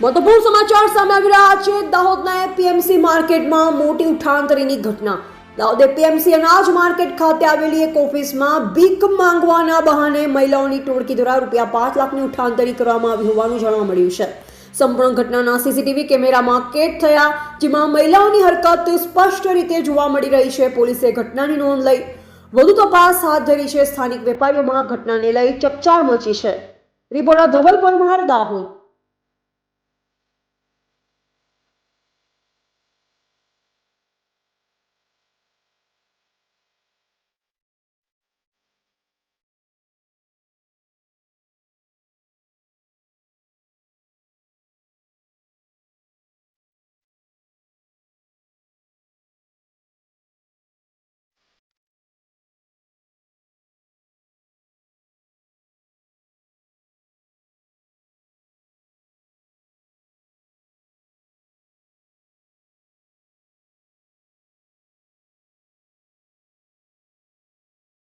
મહત્વપૂર્ણ સમાચાર સામે આવી રહ્યા છે. દાહોદના એપીએમસી માર્કેટમાં મોટી ઉઠાંતરીની ઘટના. દાહોદ એપીએમસી અનાજ માર્કેટ ખાતે આવેલી એક ઓફિસમાં ભીખ માંગવાના બહાને મહિલાઓની ટોળકી દ્વારા રૂપિયા પાંચ લાખની ઉઠાંતરી કરવામાં આવી હોવાનું જાણવા મળ્યું છે. સંપૂર્ણ ઘટનાના સીસીટીવી કેમેરામાં કેદ થયા, જેમાં મહિલાઓની હરકત સ્પષ્ટ રીતે જોવા મળી રહી છે. પોલીસે ઘટનાની નોંધ લઈ વધુ તપાસ હાથ ધરી છે. સ્થાનિક વેપારીઓમાં ઘટનાને લઈ ચકચાર મચી છે. રિપોર્ટર ધવલ પરમાર, દાહોદ.